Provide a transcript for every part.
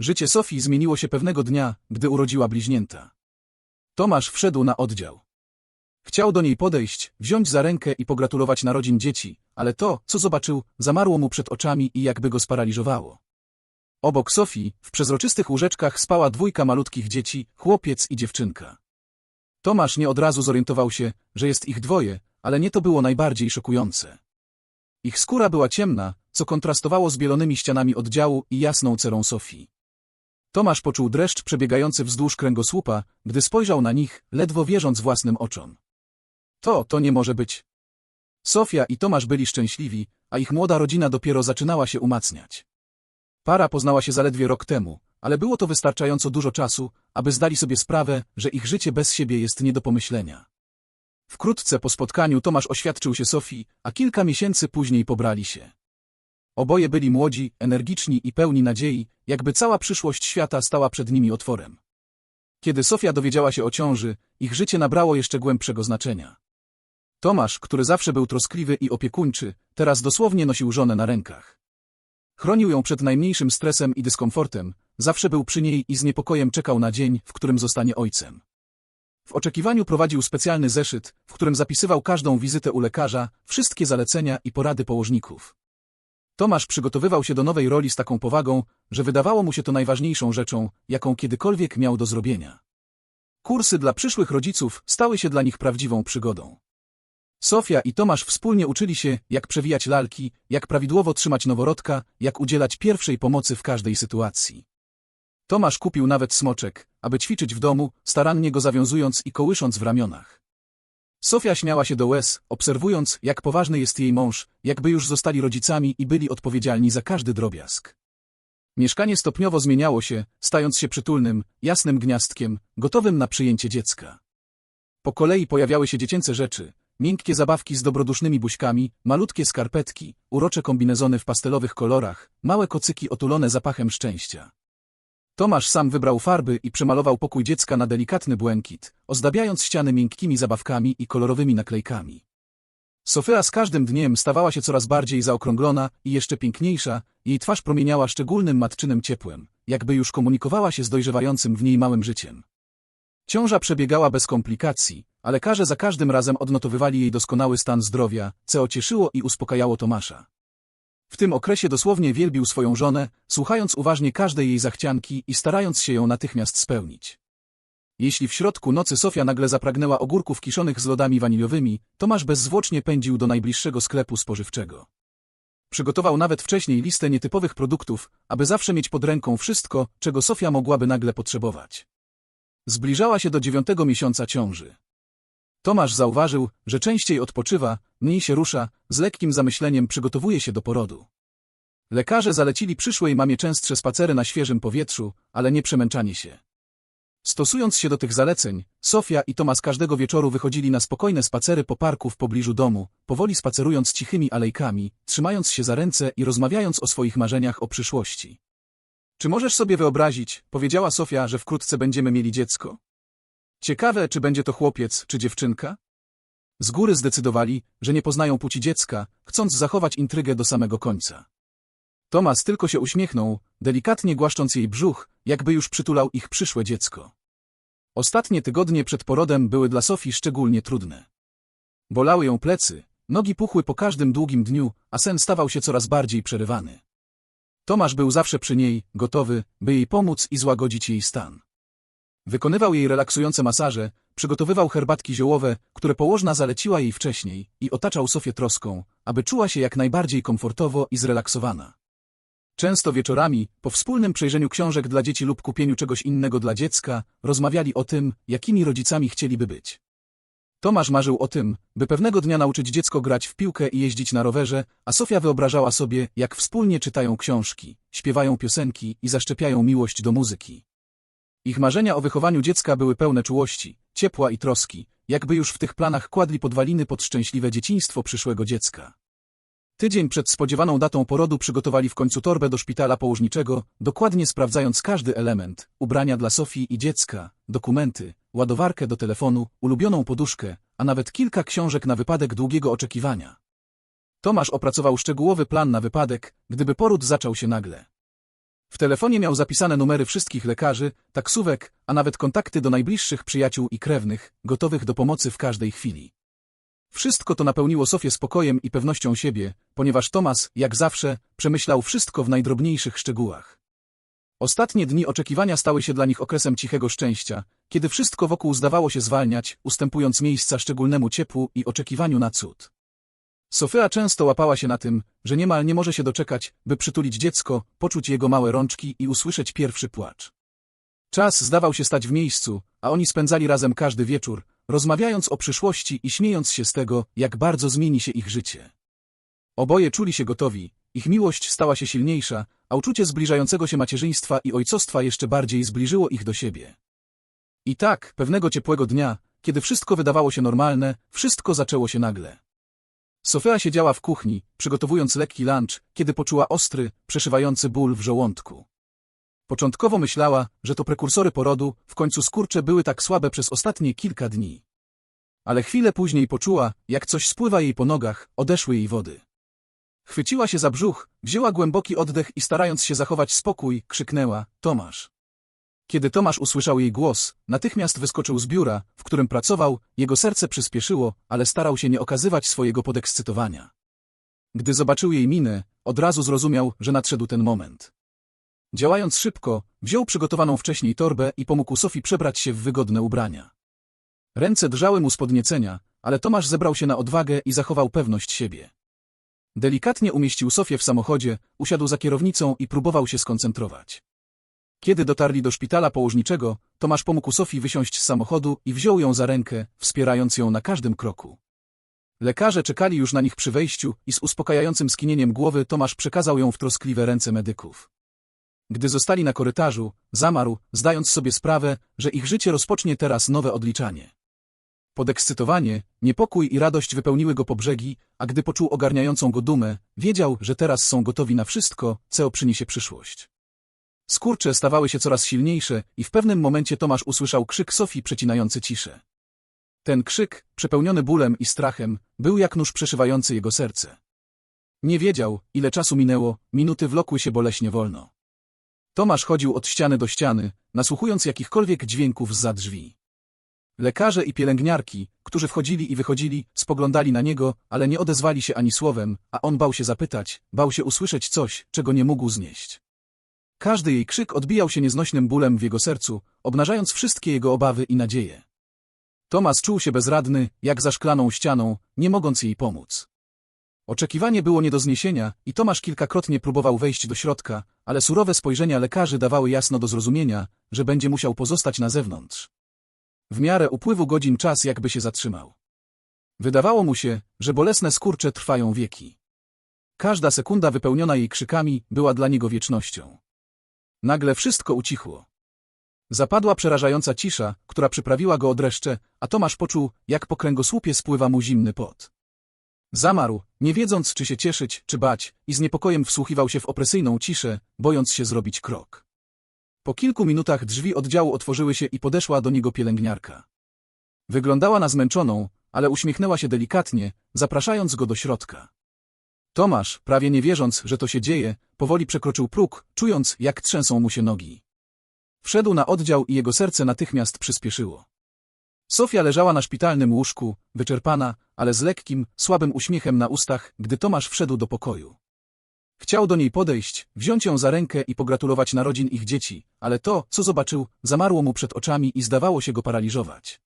Życie Sofii zmieniło się pewnego dnia, gdy urodziła bliźnięta. Tomasz wszedł na oddział. Chciał do niej podejść, wziąć za rękę i pogratulować narodzin dzieci, ale to, co zobaczył, zamarło mu przed oczami i jakby go sparaliżowało. Obok Sofii, w przezroczystych łóżeczkach spała dwójka malutkich dzieci, chłopiec i dziewczynka. Tomasz nie od razu zorientował się, że jest ich dwoje, ale nie to było najbardziej szokujące. Ich skóra była ciemna, co kontrastowało z bielonymi ścianami oddziału i jasną cerą Sofii. Tomasz poczuł dreszcz przebiegający wzdłuż kręgosłupa, gdy spojrzał na nich, ledwo wierząc własnym oczom. To, to nie może być. Sofia i Tomasz byli szczęśliwi, a ich młoda rodzina dopiero zaczynała się umacniać. Para poznała się zaledwie rok temu, ale było to wystarczająco dużo czasu, aby zdali sobie sprawę, że ich życie bez siebie jest nie do pomyślenia. Wkrótce po spotkaniu Tomasz oświadczył się Sofii, a kilka miesięcy później pobrali się. Oboje byli młodzi, energiczni i pełni nadziei, jakby cała przyszłość świata stała przed nimi otworem. Kiedy Sofia dowiedziała się o ciąży, ich życie nabrało jeszcze głębszego znaczenia. Tomasz, który zawsze był troskliwy i opiekuńczy, teraz dosłownie nosił żonę na rękach. Chronił ją przed najmniejszym stresem i dyskomfortem, zawsze był przy niej i z niepokojem czekał na dzień, w którym zostanie ojcem. W oczekiwaniu prowadził specjalny zeszyt, w którym zapisywał każdą wizytę u lekarza, wszystkie zalecenia i porady położników. Tomasz przygotowywał się do nowej roli z taką powagą, że wydawało mu się to najważniejszą rzeczą, jaką kiedykolwiek miał do zrobienia. Kursy dla przyszłych rodziców stały się dla nich prawdziwą przygodą. Sofia i Tomasz wspólnie uczyli się, jak przewijać lalki, jak prawidłowo trzymać noworodka, jak udzielać pierwszej pomocy w każdej sytuacji. Tomasz kupił nawet smoczek, aby ćwiczyć w domu, starannie go zawiązując i kołysząc w ramionach. Sofia śmiała się do łez, obserwując, jak poważny jest jej mąż, jakby już zostali rodzicami i byli odpowiedzialni za każdy drobiazg. Mieszkanie stopniowo zmieniało się, stając się przytulnym, jasnym gniazdkiem, gotowym na przyjęcie dziecka. Po kolei pojawiały się dziecięce rzeczy, miękkie zabawki z dobrodusznymi buźkami, malutkie skarpetki, urocze kombinezony w pastelowych kolorach, małe kocyki otulone zapachem szczęścia. Tomasz sam wybrał farby i przemalował pokój dziecka na delikatny błękit, ozdabiając ściany miękkimi zabawkami i kolorowymi naklejkami. Sofia z każdym dniem stawała się coraz bardziej zaokrąglona i jeszcze piękniejsza, jej twarz promieniała szczególnym matczynym ciepłem, jakby już komunikowała się z dojrzewającym w niej małym życiem. Ciąża przebiegała bez komplikacji, a lekarze za każdym razem odnotowywali jej doskonały stan zdrowia, co cieszyło i uspokajało Tomasza. W tym okresie dosłownie wielbił swoją żonę, słuchając uważnie każdej jej zachcianki i starając się ją natychmiast spełnić. Jeśli w środku nocy Sofia nagle zapragnęła ogórków kiszonych z lodami waniliowymi, Tomasz bezzwłocznie pędził do najbliższego sklepu spożywczego. Przygotował nawet wcześniej listę nietypowych produktów, aby zawsze mieć pod ręką wszystko, czego Sofia mogłaby nagle potrzebować. Zbliżała się do dziewiątego miesiąca ciąży. Tomasz zauważył, że częściej odpoczywa, mniej się rusza, z lekkim zamyśleniem przygotowuje się do porodu. Lekarze zalecili przyszłej mamie częstsze spacery na świeżym powietrzu, ale nie przemęczanie się. Stosując się do tych zaleceń, Sofia i Tomasz każdego wieczoru wychodzili na spokojne spacery po parku w pobliżu domu, powoli spacerując cichymi alejkami, trzymając się za ręce i rozmawiając o swoich marzeniach o przyszłości. Czy możesz sobie wyobrazić, powiedziała Sofia, że wkrótce będziemy mieli dziecko? Ciekawe, czy będzie to chłopiec, czy dziewczynka? Z góry zdecydowali, że nie poznają płci dziecka, chcąc zachować intrygę do samego końca. Tomas tylko się uśmiechnął, delikatnie głaszcząc jej brzuch, jakby już przytulał ich przyszłe dziecko. Ostatnie tygodnie przed porodem były dla Sofii szczególnie trudne. Bolały ją plecy, nogi puchły po każdym długim dniu, a sen stawał się coraz bardziej przerywany. Tomasz był zawsze przy niej, gotowy, by jej pomóc i złagodzić jej stan. Wykonywał jej relaksujące masaże, przygotowywał herbatki ziołowe, które położna zaleciła jej wcześniej i otaczał Sofię troską, aby czuła się jak najbardziej komfortowo i zrelaksowana. Często wieczorami, po wspólnym przejrzeniu książek dla dzieci lub kupieniu czegoś innego dla dziecka, rozmawiali o tym, jakimi rodzicami chcieliby być. Tomasz marzył o tym, by pewnego dnia nauczyć dziecko grać w piłkę i jeździć na rowerze, a Sofia wyobrażała sobie, jak wspólnie czytają książki, śpiewają piosenki i zaszczepiają miłość do muzyki. Ich marzenia o wychowaniu dziecka były pełne czułości, ciepła i troski, jakby już w tych planach kładli podwaliny pod szczęśliwe dzieciństwo przyszłego dziecka. Tydzień przed spodziewaną datą porodu przygotowali w końcu torbę do szpitala położniczego, dokładnie sprawdzając każdy element, ubrania dla Sofii i dziecka, dokumenty, ładowarkę do telefonu, ulubioną poduszkę, a nawet kilka książek na wypadek długiego oczekiwania. Tomasz opracował szczegółowy plan na wypadek, gdyby poród zaczął się nagle. W telefonie miał zapisane numery wszystkich lekarzy, taksówek, a nawet kontakty do najbliższych przyjaciół i krewnych, gotowych do pomocy w każdej chwili. Wszystko to napełniło Sofię spokojem i pewnością siebie, ponieważ Tomas, jak zawsze, przemyślał wszystko w najdrobniejszych szczegółach. Ostatnie dni oczekiwania stały się dla nich okresem cichego szczęścia, kiedy wszystko wokół zdawało się zwalniać, ustępując miejsca szczególnemu ciepłu i oczekiwaniu na cud. Sofia często łapała się na tym, że niemal nie może się doczekać, by przytulić dziecko, poczuć jego małe rączki i usłyszeć pierwszy płacz. Czas zdawał się stać w miejscu, a oni spędzali razem każdy wieczór, rozmawiając o przyszłości i śmiejąc się z tego, jak bardzo zmieni się ich życie. Oboje czuli się gotowi, ich miłość stała się silniejsza, a uczucie zbliżającego się macierzyństwa i ojcostwa jeszcze bardziej zbliżyło ich do siebie. I tak, pewnego ciepłego dnia, kiedy wszystko wydawało się normalne, wszystko zaczęło się nagle. Sofia siedziała w kuchni, przygotowując lekki lunch, kiedy poczuła ostry, przeszywający ból w żołądku. Początkowo myślała, że to prekursory porodu, w końcu skurcze były tak słabe przez ostatnie kilka dni. Ale chwilę później poczuła, jak coś spływa jej po nogach, odeszły jej wody. Chwyciła się za brzuch, wzięła głęboki oddech i starając się zachować spokój, krzyknęła, Tomasz. Kiedy Tomasz usłyszał jej głos, natychmiast wyskoczył z biura, w którym pracował, jego serce przyspieszyło, ale starał się nie okazywać swojego podekscytowania. Gdy zobaczył jej minę, od razu zrozumiał, że nadszedł ten moment. Działając szybko, wziął przygotowaną wcześniej torbę i pomógł Sofii przebrać się w wygodne ubrania. Ręce drżały mu z podniecenia, ale Tomasz zebrał się na odwagę i zachował pewność siebie. Delikatnie umieścił Sofię w samochodzie, usiadł za kierownicą i próbował się skoncentrować. Kiedy dotarli do szpitala położniczego, Tomasz pomógł Sofii wysiąść z samochodu i wziął ją za rękę, wspierając ją na każdym kroku. Lekarze czekali już na nich przy wejściu i z uspokajającym skinieniem głowy Tomasz przekazał ją w troskliwe ręce medyków. Gdy zostali na korytarzu, zamarł, zdając sobie sprawę, że ich życie rozpocznie teraz nowe odliczanie. Podekscytowanie, niepokój i radość wypełniły go po brzegi, a gdy poczuł ogarniającą go dumę, wiedział, że teraz są gotowi na wszystko, co przyniesie przyszłość. Skurcze stawały się coraz silniejsze i w pewnym momencie Tomasz usłyszał krzyk Sofii przecinający ciszę. Ten krzyk, przepełniony bólem i strachem, był jak nóż przeszywający jego serce. Nie wiedział, ile czasu minęło, minuty wlokły się boleśnie wolno. Tomasz chodził od ściany do ściany, nasłuchując jakichkolwiek dźwięków za drzwi. Lekarze i pielęgniarki, którzy wchodzili i wychodzili, spoglądali na niego, ale nie odezwali się ani słowem, a on bał się zapytać, bał się usłyszeć coś, czego nie mógł znieść. Każdy jej krzyk odbijał się nieznośnym bólem w jego sercu, obnażając wszystkie jego obawy i nadzieje. Tomas czuł się bezradny, jak za szklaną ścianą, nie mogąc jej pomóc. Oczekiwanie było nie do zniesienia i Tomasz kilkakrotnie próbował wejść do środka, ale surowe spojrzenia lekarzy dawały jasno do zrozumienia, że będzie musiał pozostać na zewnątrz. W miarę upływu godzin czas jakby się zatrzymał. Wydawało mu się, że bolesne skurcze trwają wieki. Każda sekunda wypełniona jej krzykami była dla niego wiecznością. Nagle wszystko ucichło. Zapadła przerażająca cisza, która przyprawiła go o dreszcze, a Tomasz poczuł, jak po kręgosłupie spływa mu zimny pot. Zamarł, nie wiedząc, czy się cieszyć, czy bać, i z niepokojem wsłuchiwał się w opresyjną ciszę, bojąc się zrobić krok. Po kilku minutach drzwi oddziału otworzyły się i podeszła do niego pielęgniarka. Wyglądała na zmęczoną, ale uśmiechnęła się delikatnie, zapraszając go do środka. Tomasz, prawie nie wierząc, że to się dzieje, powoli przekroczył próg, czując, jak trzęsą mu się nogi. Wszedł na oddział i jego serce natychmiast przyspieszyło. Sofia leżała na szpitalnym łóżku, wyczerpana, ale z lekkim, słabym uśmiechem na ustach, gdy Tomasz wszedł do pokoju. Chciał do niej podejść, wziąć ją za rękę i pogratulować narodzin ich dzieci, ale to, co zobaczył, zamarło mu przed oczami i zdawało się go paraliżować.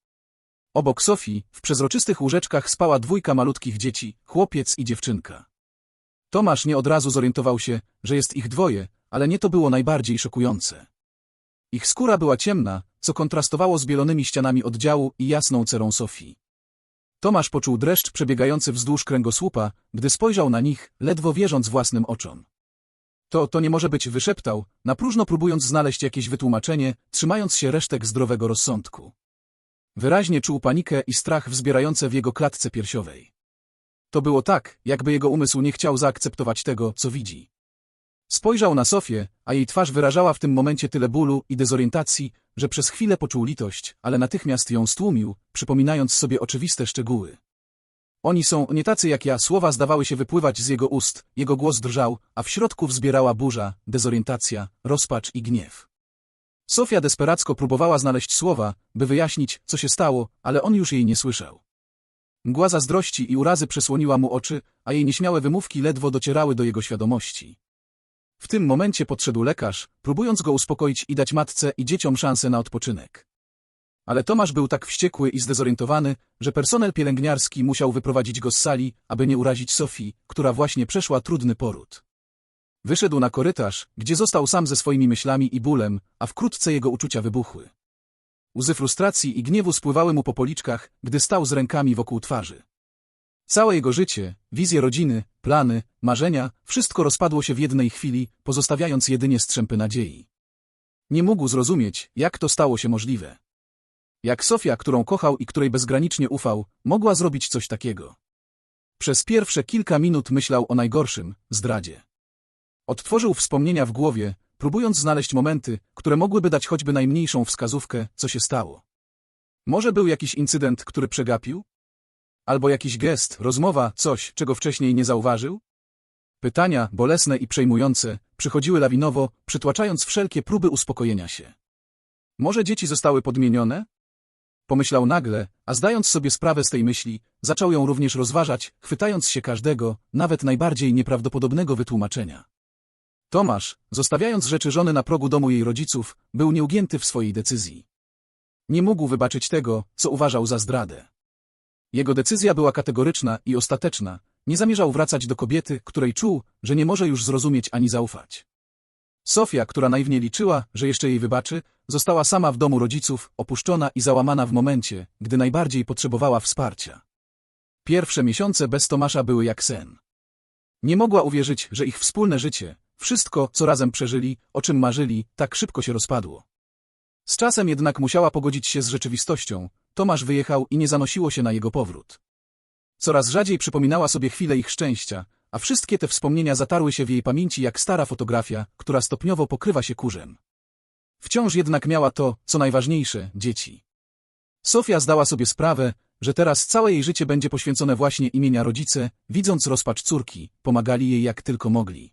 Obok Sofii, w przezroczystych łóżeczkach spała dwójka malutkich dzieci, chłopiec i dziewczynka. Tomasz nie od razu zorientował się, że jest ich dwoje, ale nie to było najbardziej szokujące. Ich skóra była ciemna, co kontrastowało z bielonymi ścianami oddziału i jasną cerą Sofii. Tomasz poczuł dreszcz przebiegający wzdłuż kręgosłupa, gdy spojrzał na nich, ledwo wierząc własnym oczom. To, to nie może być, wyszeptał, na próżno próbując znaleźć jakieś wytłumaczenie, trzymając się resztek zdrowego rozsądku. Wyraźnie czuł panikę i strach wzbierające w jego klatce piersiowej. To było tak, jakby jego umysł nie chciał zaakceptować tego, co widzi. Spojrzał na Sofię, a jej twarz wyrażała w tym momencie tyle bólu i dezorientacji, że przez chwilę poczuł litość, ale natychmiast ją stłumił, przypominając sobie oczywiste szczegóły. Oni są nie tacy jak ja, słowa zdawały się wypływać z jego ust, jego głos drżał, a w środku wzbierała burza, dezorientacja, rozpacz i gniew. Sofia desperacko próbowała znaleźć słowa, by wyjaśnić, co się stało, ale on już jej nie słyszał. Mgła zazdrości i urazy przesłoniła mu oczy, a jej nieśmiałe wymówki ledwo docierały do jego świadomości. W tym momencie podszedł lekarz, próbując go uspokoić i dać matce i dzieciom szansę na odpoczynek. Ale Tomasz był tak wściekły i zdezorientowany, że personel pielęgniarski musiał wyprowadzić go z sali, aby nie urazić Sofii, która właśnie przeszła trudny poród. Wyszedł na korytarz, gdzie został sam ze swoimi myślami i bólem, a wkrótce jego uczucia wybuchły. Łzy frustracji i gniewu spływały mu po policzkach, gdy stał z rękami wokół twarzy. Całe jego życie, wizje rodziny, plany, marzenia, wszystko rozpadło się w jednej chwili, pozostawiając jedynie strzępy nadziei. Nie mógł zrozumieć, jak to stało się możliwe. Jak Sofia, którą kochał i której bezgranicznie ufał, mogła zrobić coś takiego. Przez pierwsze kilka minut myślał o najgorszym, zdradzie. Odtworzył wspomnienia w głowie, próbując znaleźć momenty, które mogłyby dać choćby najmniejszą wskazówkę, co się stało. Może był jakiś incydent, który przegapił? Albo jakiś gest, rozmowa, coś, czego wcześniej nie zauważył? Pytania, bolesne i przejmujące, przychodziły lawinowo, przytłaczając wszelkie próby uspokojenia się. Może dzieci zostały podmienione? Pomyślał nagle, a zdając sobie sprawę z tej myśli, zaczął ją również rozważać, chwytając się każdego, nawet najbardziej nieprawdopodobnego wytłumaczenia. Tomasz, zostawiając rzeczy żony na progu domu jej rodziców, był nieugięty w swojej decyzji. Nie mógł wybaczyć tego, co uważał za zdradę. Jego decyzja była kategoryczna i ostateczna, nie zamierzał wracać do kobiety, której czuł, że nie może już zrozumieć ani zaufać. Sofia, która naiwnie liczyła, że jeszcze jej wybaczy, została sama w domu rodziców, opuszczona i załamana w momencie, gdy najbardziej potrzebowała wsparcia. Pierwsze miesiące bez Tomasza były jak sen. Nie mogła uwierzyć, że ich wspólne życie, wszystko, co razem przeżyli, o czym marzyli, tak szybko się rozpadło. Z czasem jednak musiała pogodzić się z rzeczywistością. Tomasz wyjechał i nie zanosiło się na jego powrót. Coraz rzadziej przypominała sobie chwile ich szczęścia, a wszystkie te wspomnienia zatarły się w jej pamięci jak stara fotografia, która stopniowo pokrywa się kurzem. Wciąż jednak miała to, co najważniejsze, dzieci. Sofia zdała sobie sprawę, że teraz całe jej życie będzie poświęcone właśnie imienia rodzice, widząc rozpacz córki, pomagali jej jak tylko mogli.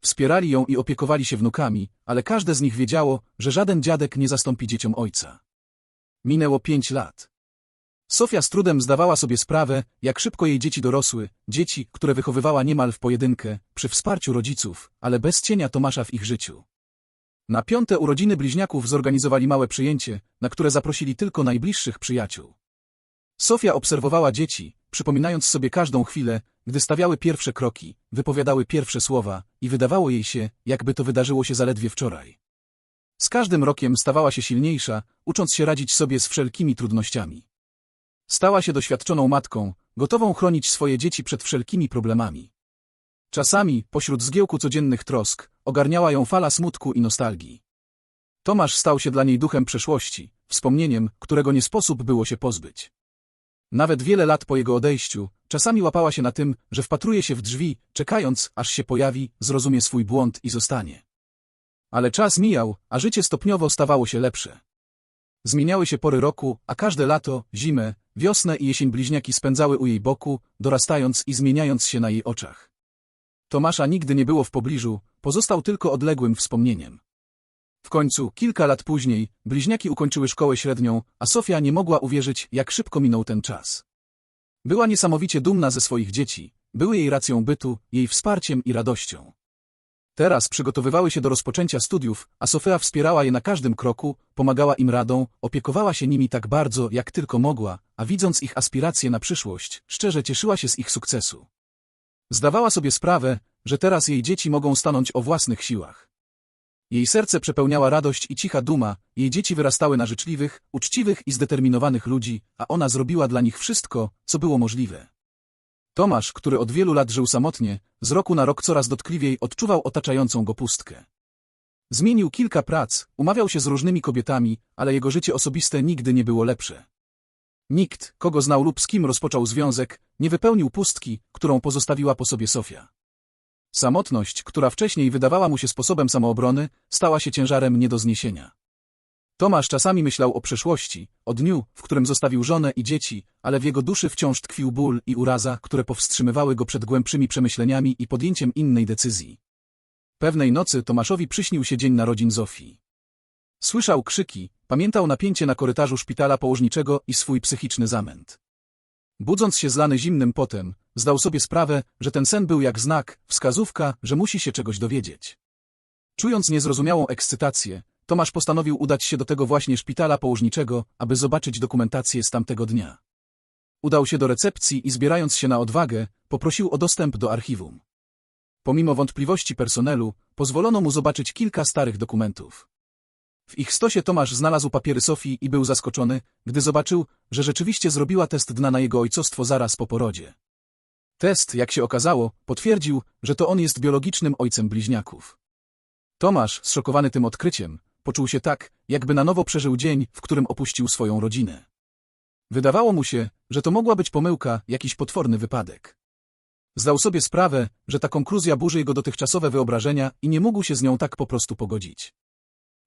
Wspierali ją i opiekowali się wnukami, ale każde z nich wiedziało, że żaden dziadek nie zastąpi dzieciom ojca. Minęło pięć lat. Sofia z trudem zdawała sobie sprawę, jak szybko jej dzieci dorosły, dzieci, które wychowywała niemal w pojedynkę, przy wsparciu rodziców, ale bez cienia Tomasza w ich życiu. Na piąte urodziny bliźniaków zorganizowali małe przyjęcie, na które zaprosili tylko najbliższych przyjaciół. Sofia obserwowała dzieci, przypominając sobie każdą chwilę, gdy stawiały pierwsze kroki, wypowiadały pierwsze słowa i wydawało jej się, jakby to wydarzyło się zaledwie wczoraj. Z każdym rokiem stawała się silniejsza, ucząc się radzić sobie z wszelkimi trudnościami. Stała się doświadczoną matką, gotową chronić swoje dzieci przed wszelkimi problemami. Czasami, pośród zgiełku codziennych trosk, ogarniała ją fala smutku i nostalgii. Tomasz stał się dla niej duchem przeszłości, wspomnieniem, którego nie sposób było się pozbyć. Nawet wiele lat po jego odejściu, czasami łapała się na tym, że wpatruje się w drzwi, czekając, aż się pojawi, zrozumie swój błąd i zostanie. Ale czas mijał, a życie stopniowo stawało się lepsze. Zmieniały się pory roku, a każde lato, zimę, wiosnę i jesień bliźniaki spędzały u jej boku, dorastając i zmieniając się na jej oczach. Tomasza nigdy nie było w pobliżu, pozostał tylko odległym wspomnieniem. W końcu, kilka lat później, bliźniaki ukończyły szkołę średnią, a Sofia nie mogła uwierzyć, jak szybko minął ten czas. Była niesamowicie dumna ze swoich dzieci, były jej racją bytu, jej wsparciem i radością. Teraz przygotowywały się do rozpoczęcia studiów, a Sofia wspierała je na każdym kroku, pomagała im radą, opiekowała się nimi tak bardzo, jak tylko mogła, a widząc ich aspiracje na przyszłość, szczerze cieszyła się z ich sukcesu. Zdawała sobie sprawę, że teraz jej dzieci mogą stanąć o własnych siłach. Jej serce przepełniała radość i cicha duma, jej dzieci wyrastały na życzliwych, uczciwych i zdeterminowanych ludzi, a ona zrobiła dla nich wszystko, co było możliwe. Tomasz, który od wielu lat żył samotnie, z roku na rok coraz dotkliwiej odczuwał otaczającą go pustkę. Zmienił kilka prac, umawiał się z różnymi kobietami, ale jego życie osobiste nigdy nie było lepsze. Nikt, kogo znał lub z kim rozpoczął związek, nie wypełnił pustki, którą pozostawiła po sobie Sofia. Samotność, która wcześniej wydawała mu się sposobem samoobrony, stała się ciężarem nie do zniesienia. Tomasz czasami myślał o przeszłości, o dniu, w którym zostawił żonę i dzieci, ale w jego duszy wciąż tkwił ból i uraza, które powstrzymywały go przed głębszymi przemyśleniami i podjęciem innej decyzji. Pewnej nocy Tomaszowi przyśnił się dzień narodzin Zofii. Słyszał krzyki, pamiętał napięcie na korytarzu szpitala położniczego i swój psychiczny zamęt. Budząc się zlany zimnym potem, zdał sobie sprawę, że ten sen był jak znak, wskazówka, że musi się czegoś dowiedzieć. Czując niezrozumiałą ekscytację, Tomasz postanowił udać się do tego właśnie szpitala położniczego, aby zobaczyć dokumentację z tamtego dnia. Udał się do recepcji i zbierając się na odwagę, poprosił o dostęp do archiwum. Pomimo wątpliwości personelu, pozwolono mu zobaczyć kilka starych dokumentów. W ich stosie Tomasz znalazł papiery Sofii i był zaskoczony, gdy zobaczył, że rzeczywiście zrobiła test dna na jego ojcostwo zaraz po porodzie. Test, jak się okazało, potwierdził, że to on jest biologicznym ojcem bliźniaków. Tomasz, zszokowany tym odkryciem, poczuł się tak, jakby na nowo przeżył dzień, w którym opuścił swoją rodzinę. Wydawało mu się, że to mogła być pomyłka, jakiś potworny wypadek. Zdał sobie sprawę, że ta konkluzja burzy jego dotychczasowe wyobrażenia i nie mógł się z nią tak po prostu pogodzić.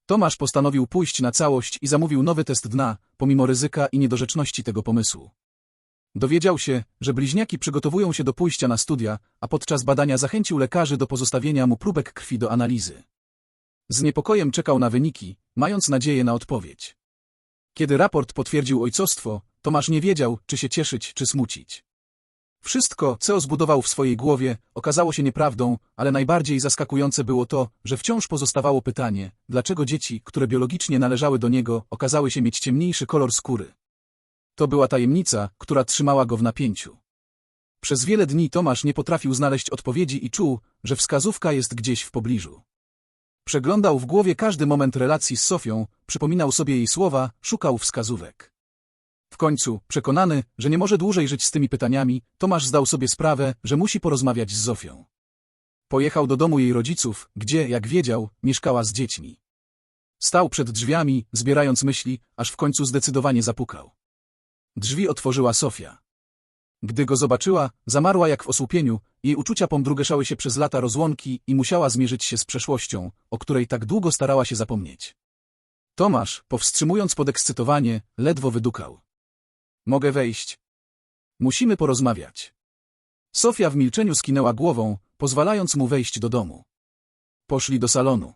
Tomasz postanowił pójść na całość i zamówił nowy test dna, pomimo ryzyka i niedorzeczności tego pomysłu. Dowiedział się, że bliźniaki przygotowują się do pójścia na studia, a podczas badania zachęcił lekarzy do pozostawienia mu próbek krwi do analizy. Z niepokojem czekał na wyniki, mając nadzieję na odpowiedź. Kiedy raport potwierdził ojcostwo, Tomasz nie wiedział, czy się cieszyć, czy smucić. Wszystko, co zbudował w swojej głowie, okazało się nieprawdą, ale najbardziej zaskakujące było to, że wciąż pozostawało pytanie, dlaczego dzieci, które biologicznie należały do niego, okazały się mieć ciemniejszy kolor skóry. To była tajemnica, która trzymała go w napięciu. Przez wiele dni Tomasz nie potrafił znaleźć odpowiedzi i czuł, że wskazówka jest gdzieś w pobliżu. Przeglądał w głowie każdy moment relacji z Sofią, przypominał sobie jej słowa, szukał wskazówek. W końcu, przekonany, że nie może dłużej żyć z tymi pytaniami, Tomasz zdał sobie sprawę, że musi porozmawiać z Zofią. Pojechał do domu jej rodziców, gdzie, jak wiedział, mieszkała z dziećmi. Stał przed drzwiami, zbierając myśli, aż w końcu zdecydowanie zapukał. Drzwi otworzyła Sofia. Gdy go zobaczyła, zamarła jak w osłupieniu, jej uczucia pomdrugeszały się przez lata rozłąki i musiała zmierzyć się z przeszłością, o której tak długo starała się zapomnieć. Tomasz, powstrzymując podekscytowanie, ledwo wydukał. Mogę wejść. Musimy porozmawiać. Sofia w milczeniu skinęła głową, pozwalając mu wejść do domu. Poszli do salonu.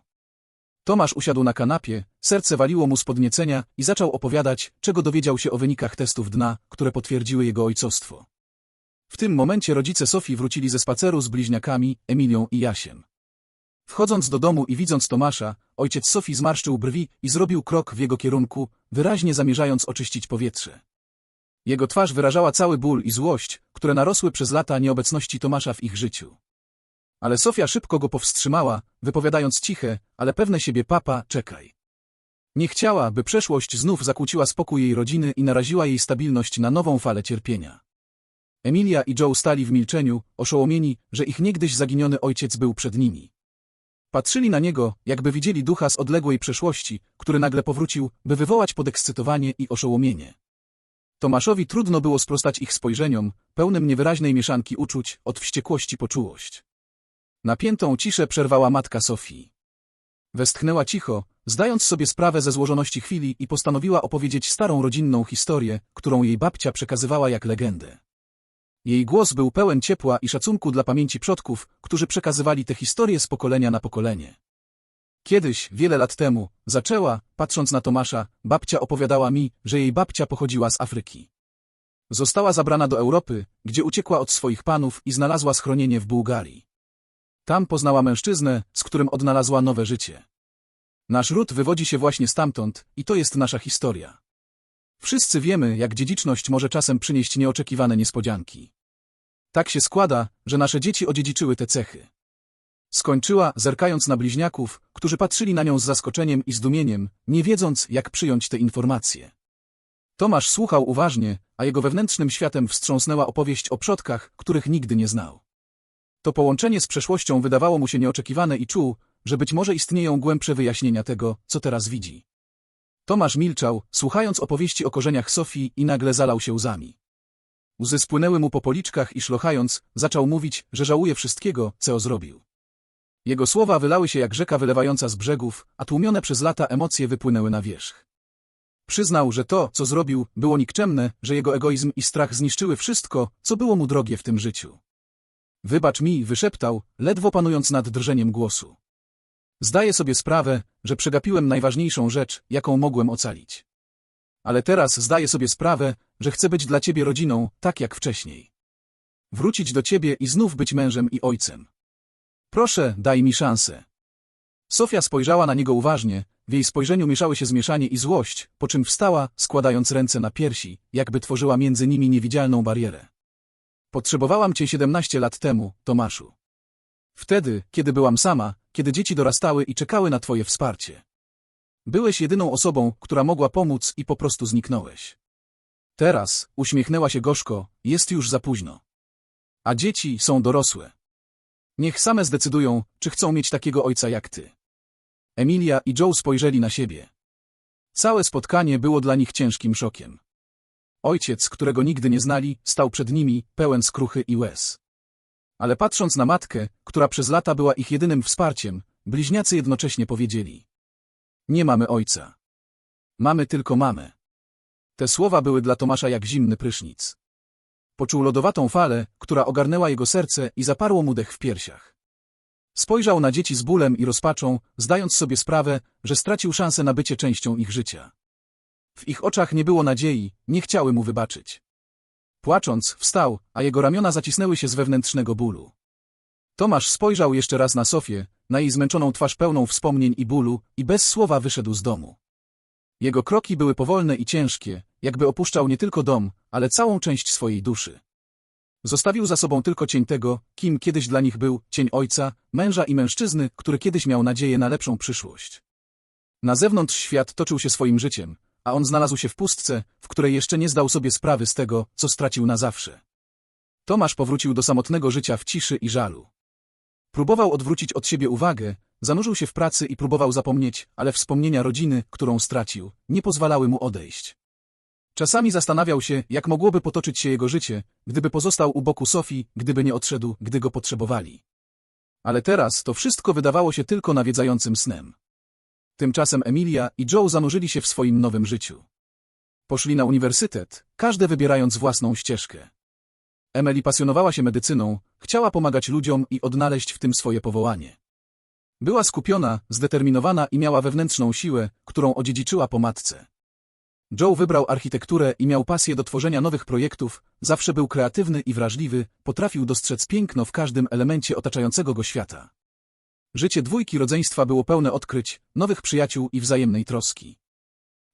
Tomasz usiadł na kanapie, serce waliło mu z podniecenia i zaczął opowiadać, czego dowiedział się o wynikach testów dna, które potwierdziły jego ojcostwo. W tym momencie rodzice Sofii wrócili ze spaceru z bliźniakami, Emilią i Jasiem. Wchodząc do domu i widząc Tomasza, ojciec Sofii zmarszczył brwi i zrobił krok w jego kierunku, wyraźnie zamierzając oczyścić powietrze. Jego twarz wyrażała cały ból i złość, które narosły przez lata nieobecności Tomasza w ich życiu. Ale Sofia szybko go powstrzymała, wypowiadając ciche, ale pewne siebie papa, czekaj. Nie chciała, by przeszłość znów zakłóciła spokój jej rodziny i naraziła jej stabilność na nową falę cierpienia. Emilia i Joe stali w milczeniu, oszołomieni, że ich niegdyś zaginiony ojciec był przed nimi. Patrzyli na niego, jakby widzieli ducha z odległej przeszłości, który nagle powrócił, by wywołać podekscytowanie i oszołomienie. Tomaszowi trudno było sprostać ich spojrzeniom, pełnym niewyraźnej mieszanki uczuć, od wściekłości po czułość. Napiętą ciszę przerwała matka Sofii. Westchnęła cicho, zdając sobie sprawę ze złożoności chwili i postanowiła opowiedzieć starą rodzinną historię, którą jej babcia przekazywała jak legendę. Jej głos był pełen ciepła i szacunku dla pamięci przodków, którzy przekazywali tę historię z pokolenia na pokolenie. Kiedyś, wiele lat temu, zaczęła, patrząc na Tomasza, babcia opowiadała mi, że jej babcia pochodziła z Afryki. Została zabrana do Europy, gdzie uciekła od swoich panów i znalazła schronienie w Bułgarii. Tam poznała mężczyznę, z którym odnalazła nowe życie. Nasz ród wywodzi się właśnie stamtąd i to jest nasza historia. Wszyscy wiemy, jak dziedziczność może czasem przynieść nieoczekiwane niespodzianki. Tak się składa, że nasze dzieci odziedziczyły te cechy. Skończyła, zerkając na bliźniaków, którzy patrzyli na nią z zaskoczeniem i zdumieniem, nie wiedząc, jak przyjąć te informacje. Tomasz słuchał uważnie, a jego wewnętrznym światem wstrząsnęła opowieść o przodkach, których nigdy nie znał. To połączenie z przeszłością wydawało mu się nieoczekiwane i czuł, że być może istnieją głębsze wyjaśnienia tego, co teraz widzi. Tomasz milczał, słuchając opowieści o korzeniach Sofii i nagle zalał się łzami. Łzy spłynęły mu po policzkach i szlochając, zaczął mówić, że żałuje wszystkiego, co zrobił. Jego słowa wylały się jak rzeka wylewająca z brzegów, a tłumione przez lata emocje wypłynęły na wierzch. Przyznał, że to, co zrobił, było nikczemne, że jego egoizm i strach zniszczyły wszystko, co było mu drogie w tym życiu. Wybacz mi, wyszeptał, ledwo panując nad drżeniem głosu. Zdaję sobie sprawę, że przegapiłem najważniejszą rzecz, jaką mogłem ocalić. Ale teraz zdaję sobie sprawę, że chcę być dla ciebie rodziną, tak jak wcześniej. Wrócić do ciebie i znów być mężem i ojcem. Proszę, daj mi szansę. Sofia spojrzała na niego uważnie, w jej spojrzeniu mieszały się zmieszanie i złość, po czym wstała, składając ręce na piersi, jakby tworzyła między nimi niewidzialną barierę. Potrzebowałam cię 17 lat temu, Tomaszu. Wtedy, kiedy byłam sama, kiedy dzieci dorastały i czekały na twoje wsparcie. Byłeś jedyną osobą, która mogła pomóc i po prostu zniknąłeś. Teraz, uśmiechnęła się gorzko, jest już za późno. A dzieci są dorosłe. Niech same zdecydują, czy chcą mieć takiego ojca jak ty. Emilia i Joe spojrzeli na siebie. Całe spotkanie było dla nich ciężkim szokiem. Ojciec, którego nigdy nie znali, stał przed nimi, pełen skruchy i łez. Ale patrząc na matkę, która przez lata była ich jedynym wsparciem, bliźniacy jednocześnie powiedzieli. Nie mamy ojca. Mamy tylko mamę. Te słowa były dla Tomasza jak zimny prysznic. Poczuł lodowatą falę, która ogarnęła jego serce i zaparło mu dech w piersiach. Spojrzał na dzieci z bólem i rozpaczą, zdając sobie sprawę, że stracił szansę na bycie częścią ich życia. W ich oczach nie było nadziei, nie chciały mu wybaczyć. Płacząc, wstał, a jego ramiona zacisnęły się z wewnętrznego bólu. Tomasz spojrzał jeszcze raz na Sofię, na jej zmęczoną twarz pełną wspomnień i bólu, i bez słowa wyszedł z domu. Jego kroki były powolne i ciężkie, jakby opuszczał nie tylko dom, ale całą część swojej duszy. Zostawił za sobą tylko cień tego, kim kiedyś dla nich był, cień ojca, męża i mężczyzny, który kiedyś miał nadzieję na lepszą przyszłość. Na zewnątrz świat toczył się swoim życiem, a on znalazł się w pustce, w której jeszcze nie zdał sobie sprawy z tego, co stracił na zawsze. Tomasz powrócił do samotnego życia w ciszy i żalu. Próbował odwrócić od siebie uwagę, zanurzył się w pracy i próbował zapomnieć, ale wspomnienia rodziny, którą stracił, nie pozwalały mu odejść. Czasami zastanawiał się, jak mogłoby potoczyć się jego życie, gdyby pozostał u boku Sofii, gdyby nie odszedł, gdy go potrzebowali. Ale teraz to wszystko wydawało się tylko nawiedzającym snem. Tymczasem Emilia i Joe zanurzyli się w swoim nowym życiu. Poszli na uniwersytet, każde wybierając własną ścieżkę. Emily pasjonowała się medycyną, chciała pomagać ludziom i odnaleźć w tym swoje powołanie. Była skupiona, zdeterminowana i miała wewnętrzną siłę, którą odziedziczyła po matce. Joe wybrał architekturę i miał pasję do tworzenia nowych projektów, zawsze był kreatywny i wrażliwy, potrafił dostrzec piękno w każdym elemencie otaczającego go świata. Życie dwójki rodzeństwa było pełne odkryć, nowych przyjaciół i wzajemnej troski.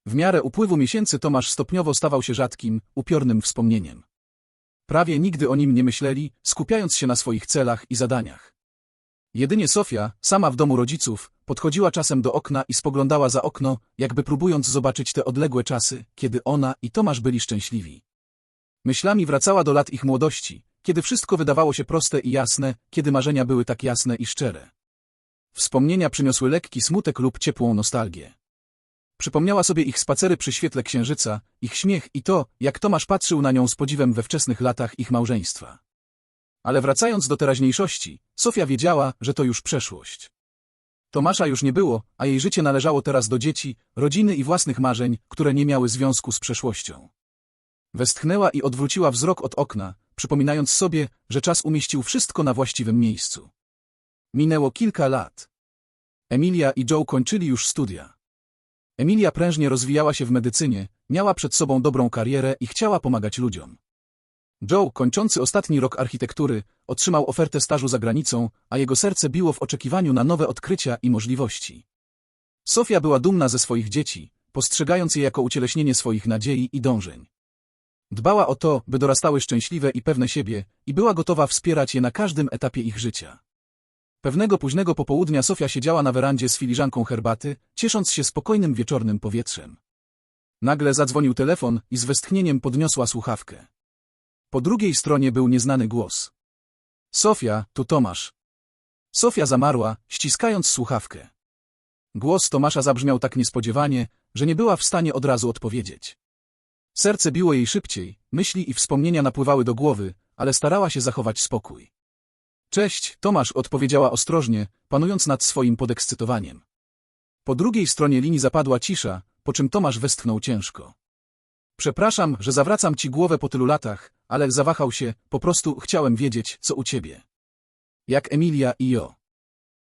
W miarę upływu miesięcy Tomasz stopniowo stawał się rzadkim, upiornym wspomnieniem. Prawie nigdy o nim nie myśleli, skupiając się na swoich celach i zadaniach. Jedynie Sofia, sama w domu rodziców, podchodziła czasem do okna i spoglądała za okno, jakby próbując zobaczyć te odległe czasy, kiedy ona i Tomasz byli szczęśliwi. Myślami wracała do lat ich młodości, kiedy wszystko wydawało się proste i jasne, kiedy marzenia były tak jasne i szczere. Wspomnienia przyniosły lekki smutek lub ciepłą nostalgię. Przypomniała sobie ich spacery przy świetle księżyca, ich śmiech i to, jak Tomasz patrzył na nią z podziwem we wczesnych latach ich małżeństwa. Ale wracając do teraźniejszości, Sofia wiedziała, że to już przeszłość. Tomasza już nie było, a jej życie należało teraz do dzieci, rodziny i własnych marzeń, które nie miały związku z przeszłością. Westchnęła i odwróciła wzrok od okna, przypominając sobie, że czas umieścił wszystko na właściwym miejscu. Minęło kilka lat. Emilia i Joe kończyli już studia. Emilia prężnie rozwijała się w medycynie, miała przed sobą dobrą karierę i chciała pomagać ludziom. Joe, kończący ostatni rok architektury, otrzymał ofertę stażu za granicą, a jego serce biło w oczekiwaniu na nowe odkrycia i możliwości. Sofia była dumna ze swoich dzieci, postrzegając je jako ucieleśnienie swoich nadziei i dążeń. Dbała o to, by dorastały szczęśliwe i pewne siebie, i była gotowa wspierać je na każdym etapie ich życia. Pewnego późnego popołudnia Sofia siedziała na werandzie z filiżanką herbaty, ciesząc się spokojnym wieczornym powietrzem. Nagle zadzwonił telefon i z westchnieniem podniosła słuchawkę. Po drugiej stronie był nieznany głos. Sofia, tu Tomasz. Sofia zamarła, ściskając słuchawkę. Głos Tomasza zabrzmiał tak niespodziewanie, że nie była w stanie od razu odpowiedzieć. Serce biło jej szybciej, myśli i wspomnienia napływały do głowy, ale starała się zachować spokój. Cześć, Tomasz odpowiedziała ostrożnie, panując nad swoim podekscytowaniem. Po drugiej stronie linii zapadła cisza, po czym Tomasz westchnął ciężko. Przepraszam, że zawracam ci głowę po tylu latach, ale zawahał się, po prostu chciałem wiedzieć, co u ciebie. Jak Emilia i Jo.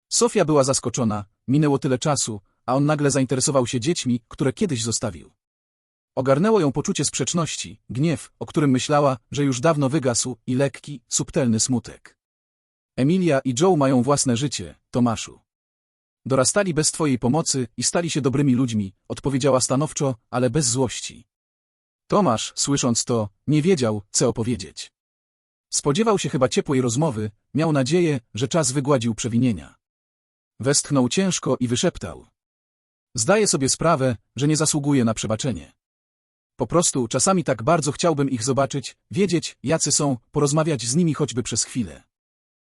Sofia była zaskoczona, minęło tyle czasu, a on nagle zainteresował się dziećmi, które kiedyś zostawił. Ogarnęło ją poczucie sprzeczności, gniew, o którym myślała, że już dawno wygasł, i lekki, subtelny smutek. Emilia i Joe mają własne życie, Tomaszu. Dorastali bez twojej pomocy i stali się dobrymi ludźmi, odpowiedziała stanowczo, ale bez złości. Tomasz, słysząc to, nie wiedział, co opowiedzieć. Spodziewał się chyba ciepłej rozmowy, miał nadzieję, że czas wygładził przewinienia. Westchnął ciężko i wyszeptał. Zdaję sobie sprawę, że nie zasługuje na przebaczenie. Po prostu czasami tak bardzo chciałbym ich zobaczyć, wiedzieć, jacy są, porozmawiać z nimi choćby przez chwilę.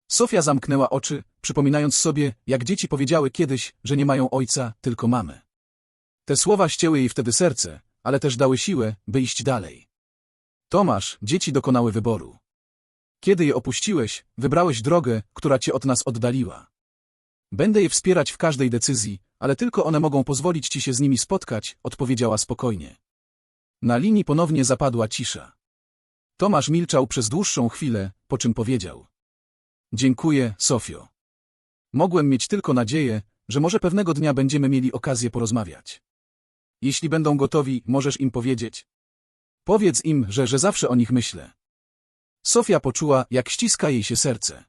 Sofia zamknęła oczy, przypominając sobie, jak dzieci powiedziały kiedyś, że nie mają ojca, tylko mamę. Te słowa ścięły jej wtedy serce, ale też dały siłę, by iść dalej. Tomasz, dzieci dokonały wyboru. Kiedy je opuściłeś, wybrałeś drogę, która cię od nas oddaliła. Będę je wspierać w każdej decyzji, ale tylko one mogą pozwolić ci się z nimi spotkać, odpowiedziała spokojnie. Na linii ponownie zapadła cisza. Tomasz milczał przez dłuższą chwilę, po czym powiedział. Dziękuję, Sofio. Mogłem mieć tylko nadzieję, że może pewnego dnia będziemy mieli okazję porozmawiać. Jeśli będą gotowi, możesz im powiedzieć. Powiedz im, że, że zawsze o nich myślę. Sofia poczuła, jak ściska jej się serce.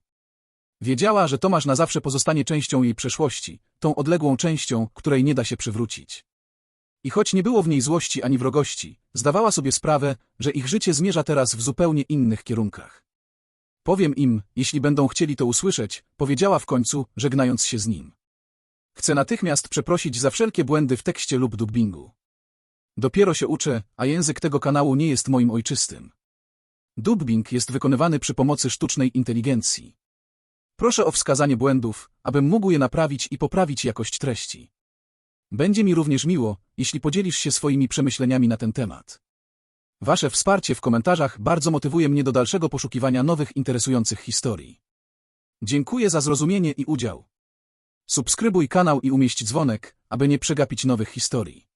Wiedziała, że Tomasz na zawsze pozostanie częścią jej przeszłości, tą odległą częścią, której nie da się przywrócić. I choć nie było w niej złości ani wrogości, zdawała sobie sprawę, że ich życie zmierza teraz w zupełnie innych kierunkach. Powiem im, jeśli będą chcieli to usłyszeć, powiedziała w końcu, żegnając się z nim. Chcę natychmiast przeprosić za wszelkie błędy w tekście lub dubbingu. Dopiero się uczę, a język tego kanału nie jest moim ojczystym. Dubbing jest wykonywany przy pomocy sztucznej inteligencji. Proszę o wskazanie błędów, abym mógł je naprawić i poprawić jakość treści. Będzie mi również miło, jeśli podzielisz się swoimi przemyśleniami na ten temat. Wasze wsparcie w komentarzach bardzo motywuje mnie do dalszego poszukiwania nowych interesujących historii. Dziękuję za zrozumienie i udział. Subskrybuj kanał i umieść dzwonek, aby nie przegapić nowych historii.